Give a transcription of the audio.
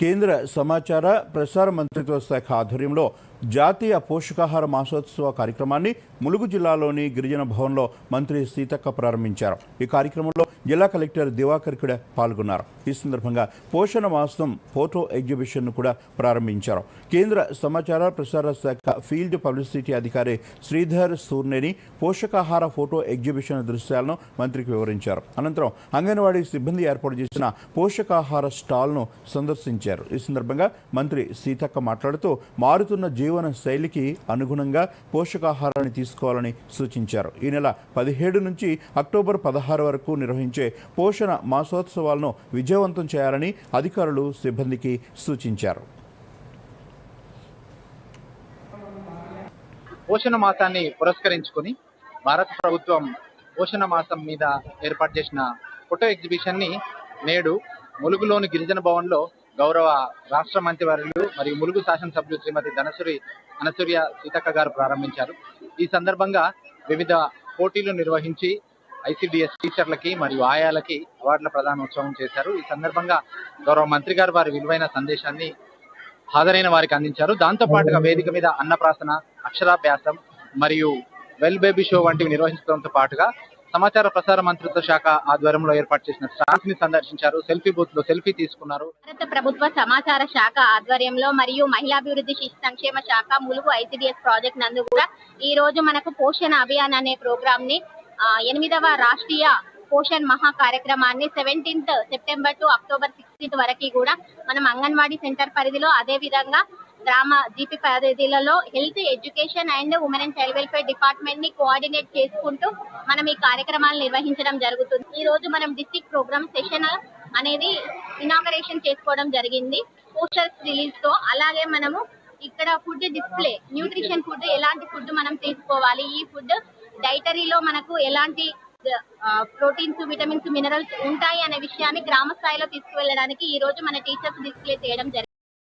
కేంద్ర సమాచార ప్రసార మంత్రిత్వ శాఖ ఆధ్వర్యంలో జాతీయ పోషకాహార మాసోత్సవ కార్యక్రమాన్ని ములుగు జిల్లాలోని గిరిజన భవన్లో మంత్రి సీతక్క ప్రారంభించారు. ఈ కార్యక్రమంలో జిల్లా కలెక్టర్ దివాకర్ కూడా పాల్గొన్నారు. ఈ సందర్భంగా పోషణ మాసం ఫోటో ఎగ్జిబిషన్ను కూడా ప్రారంభించారు. కేంద్ర సమాచార ప్రసార శాఖ ఫీల్డ్ పబ్లిసిటీ అధికారి శ్రీధర్ సూర్నేని పోషకాహార ఫోటో ఎగ్జిబిషన్ దృశ్యాలను మంత్రికి వివరించారు. అనంతరం అంగన్వాడీ సిబ్బంది ఏర్పాటు చేసిన పోషకాహార స్టాల్ను సందర్శించారు. ఈ సందర్భంగా మంత్రి సీతక్క మాట్లాడుతూ మారుతున్న జీవన శైలికి అనుగుణంగా పోషకాహారాన్ని తీసుకోవాలని సూచించారు. ఈ నెల పదిహేడు నుంచి అక్టోబర్ పదహారు వరకు నిర్వహించే పోషణ మాసోత్సవాలను విజయవంతం చేయాలని అధికారులు సిబ్బందికి సూచించారు. పోషణ మాసాన్ని పురస్కరించుకొని భారత ప్రభుత్వం పోషణ మాసం మీద ఏర్పాటు చేసిన ఫోటో ఎగ్జిబిషన్ని నేడు ములుగులోని గిరిజన భవన్లో గౌరవ రాష్ట్ర మంత్రివర్యులు మరియు ములుగు శాసనసభ్యులు శ్రీమతి ధనసూరి అనసూర్య సీతక్క గారు ప్రారంభించారు. ఈ సందర్భంగా వివిధ పోటీలు నిర్వహించి ఐసీడిఎస్ టీచర్లకి మరియు ఆయాలకి అవార్డుల ప్రదానోత్సవం చేశారు. ఈ సందర్భంగా గౌరవ మంత్రి గారు వారి విలువైన సందేశాన్ని హాజరైన వారికి అందించారు. దాంతో పాటుగా వేదిక మీద అన్నప్రాసన అక్షరాభ్యాసం మరియు వెల్ బేబీ షో వంటివి నిర్వహించడంతో పాటుగా సమాచార ప్రసార మంత్రిత్వ శాఖ ఆధ్వర్యంలో ఏర్పాటు చేసిన స్టాల్స్ని సందర్శించారు. సెల్ఫీ బూత్లో సెల్ఫీ తీసుకున్నారు. భారత ప్రభుత్వ సమాచార శాఖ ఆధ్వర్యంలో మరియు మహిళాభివృద్ధి శిశు సంక్షేమ శాఖ ములుగు ఐసిడిఎస్ ప్రాజెక్ట్ నందు కూడా ఈ రోజు మనకు పోషణ అభియాన్ అనే ప్రోగ్రామ్ని ఎనిమిదవ రాష్ట్రీయ పోషణ్ మహా కార్యక్రమాన్ని seventeenth September to October sixteenth వరకు కూడా మనం అంగన్వాడీ సెంటర్ పరిధిలో అదే విధంగా గ్రామ GP పరిధిలలో health education and women and child welfare డిపార్ట్మెంట్ని coordinate చేసుకుంటూ మనం ఈ కార్యక్రమాలు నిర్వహించడం జరుగుతుంది. ఈ రోజు మనం డిస్టిక్ ప్రోగ్రామ్ సెషన్ అనేది ఇనాగరేషన్ చేసుకోవడం జరిగింది. పోస్టర్స్ రిలీజ్తో అలాగే మనము ఇక్కడ ఫుడ్ డిస్ప్లే న్యూట్రిషన్ ఫుడ్ ఎలాంటి ఫుడ్ మనం తీసుకోవాలి ఈ ఫుడ్ డైటరీలో మనకు ఎలాంటి ప్రోటీన్స్ విటమిన్స్ మినరల్స్ ఉంటాయి అనే విషయాన్ని గ్రామ స్థాయిలో తీసుకువెళ్ళడానికి ఈ రోజు మన టీచర్స్ డిస్ప్లే చేయడం జరిగింది.